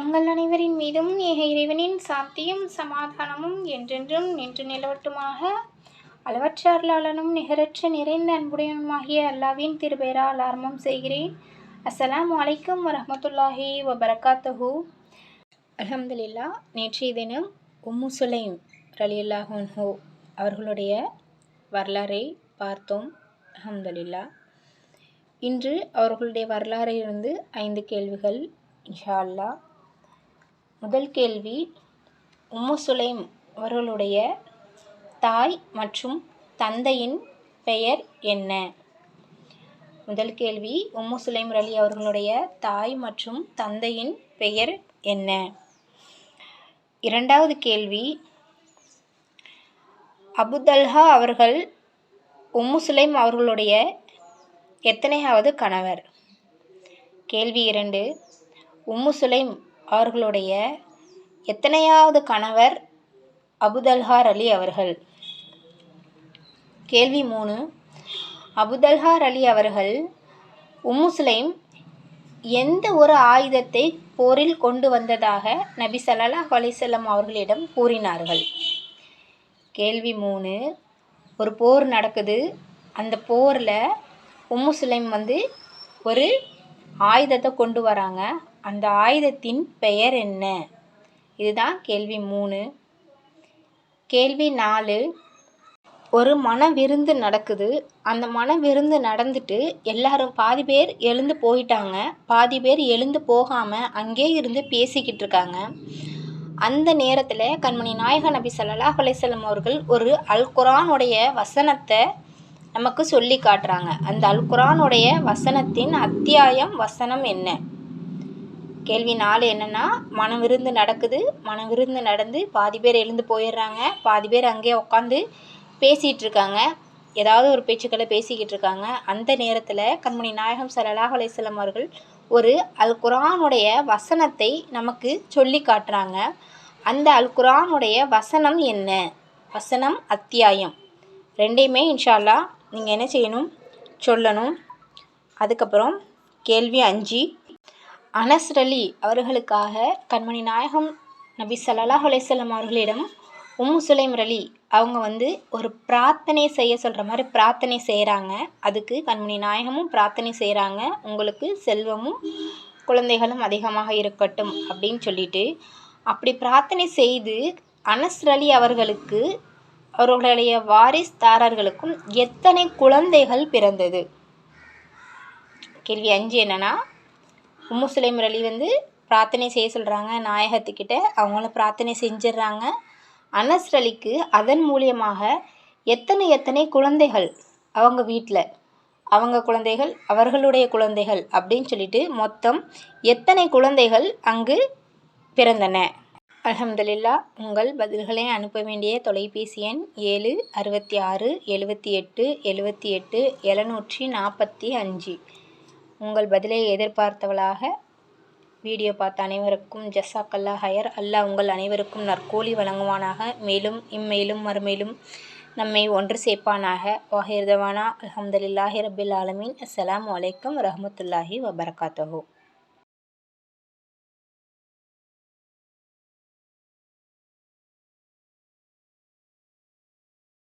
உங்கள் அனைவரின் மீதும் ஏக இறைவனின் சாந்தியும் சமாதானமும் என்றென்றும் நின்று நிலவட்டுமாக. அளவற்ற அருளாளனும் நிகரற்ற நிறைந்த அன்புடையனுமாகிய அல்லாவின் திருபெயரால் ஆரம்பம் செய்கிறேன். அஸ்லாம் அலைக்கும் வரமத்துல்லாஹி வபரகாத்துஹு. அலமதுல்லா நேற்றைய தினம் உம்மு சுலைம் ரலியல்லாஹோ அவர்களுடைய வரலாறை பார்த்தோம். அஹமதுல்லா இன்று அவர்களுடைய வரலாறிலிருந்து ஐந்து கேள்விகள் இன்ஷா அல்லாஹ். முதல் கேள்வி உம்மு சுலைம் அவர்களுடைய தாய் மற்றும் தந்தையின் பெயர் என்ன? முதல் கேள்வி உம்மு சுலைம் ரலி அவர்களுடைய தாய் மற்றும் தந்தையின் பெயர் என்ன? இரண்டாவது கேள்வி அபுதல்ஹா அவர்கள் உம்மு சுலைம் அவர்களுடைய எத்தனையாவது கணவர்? கேள்வி இரண்டு உம்மு சுலைம் அவர்களுடைய எத்தனையாவது கணவர் அபுதல்ஹார் அலி அவர்கள்? கேள்வி மூணு. அபுதல்ஹார் அலி அவர்கள் உம்முஸ்லைம் எந்த ஒரு ஆயுதத்தை போரில் கொண்டு வந்ததாக நபி சல்லாஹ் அலைஹி அவர்களிடம் கூறினார்கள்? கேள்வி மூணு. ஒரு போர் நடக்குது. அந்த போரில் உம்முசுலைம் வந்து ஒரு ஆயுதத்தை கொண்டு வராங்க. அந்த ஆயுதத்தின் பெயர் என்ன? இதுதான் கேள்வி மூணு. கேள்வி நாலு. ஒரு மன விருந்து நடக்குது. அந்த மன விருந்து நடந்துட்டு எல்லாரும் பாதி பேர் எழுந்து போயிட்டாங்க. பாதி பேர் எழுந்து போகாமல் அங்கே இருந்து பேசிக்கிட்டு இருக்காங்க. அந்த நேரத்தில் கண்மணி நாயக நபி சல்லா அலைஹி அவர்கள் ஒரு அல் குரானுடைய வசனத்தை நமக்கு சொல்லி காட்டுறாங்க. அந்த அல் குரானுடைய வசனத்தின் அத்தியாயம் வசனம் என்ன? கேள்வி நாலு என்னென்னா மனவிருந்து நடக்குது. மனவிருந்து நடந்து பாதி பேர் எழுந்து போயிடுறாங்க. பாதி பேர் அங்கேயே உட்காந்து பேசிகிட்டு இருக்காங்க ஏதாவது ஒரு பேச்சுக்களை பேசிக்கிட்டு இருக்காங்க அந்த நேரத்தில் கண்மணி நாயகம் ஸல்லல்லாஹு அலைஹி அவர்கள் ஒரு அல் குரானுடைய வசனத்தை நமக்கு சொல்லி காட்டுறாங்க. அந்த அல் குரானுடைய வசனம் என்ன? வசனம் அத்தியாயம். ரெண்டையுமே இன்ஷால்லா நீங்கள் என்ன செய்யணும்? சொல்லணும். அதுக்கப்புறம் கேள்வி அஞ்சு. அனஸ்ரலி அவர்களுக்காக கண்மணி நாயகம் நபி சல்லாஹ் அலைஹி அவர்களிடம் உம்மு சுலைம் ரலி அவங்க வந்து ஒரு பிரார்த்தனை செய்ய சொல்கிற மாதிரி பிரார்த்தனை செய்கிறாங்க அதுக்கு கண்மணி நாயகமும் பிரார்த்தனை செய்கிறாங்க உங்களுக்கு செல்வமும் குழந்தைகளும் அதிகமாக இருக்கட்டும் அப்படின்னு சொல்லிட்டு. அப்படி பிரார்த்தனை செய்து அனஸ் அலி அவர்களுக்கு அவர்களுடைய வாரிஸ்தாரர்களுக்கும் எத்தனை குழந்தைகள் பிறந்தது? கேள்வி அஞ்சு என்னன்னா உம்மு சுலைம் அலி வந்து பிரார்த்தனை செய்ய சொல்கிறாங்க நாயகத்துக்கிட்ட. அவங்களும் பிரார்த்தனை செஞ்சிடுறாங்க. அனஸ் அலிக்கு அதன் மூலியமாக எத்தனை எத்தனை குழந்தைகள் அவங்க வீட்டில் அவங்க குழந்தைகள் அவர்களுடைய குழந்தைகள் அப்படின்னு சொல்லிட்டு மொத்தம் எத்தனை குழந்தைகள் அங்கு பிறந்தன? அலமதுல்லா உங்கள் பதில்களை அனுப்ப வேண்டிய தொலைபேசி எண் ஏழு அறுபத்தி ஆறு எழுபத்தி எட்டு எழுபத்தி எட்டு எழுநூற்றி நாற்பத்தி அஞ்சு. உங்கள் பதிலை எதிர்பார்த்தவளாக வீடியோ பார்த்த அனைவருக்கும் ஜஸாக்கல்லா ஹயர். அல்லாஹ் உங்கள் அனைவருக்கும் நற்கூலி வழங்குவானாக. மேலும் இம்மேலும் மறுமேலும் நம்மை ஒன்று சேர்ப்பானாக. வாஹிர்தவானா அல்ஹம்துலில்லாஹி ரபில் ஆலமீன். அஸ்லாம் வலைக்கம் ரஹமத்துல்லாஹி வபரகாத்துஹு.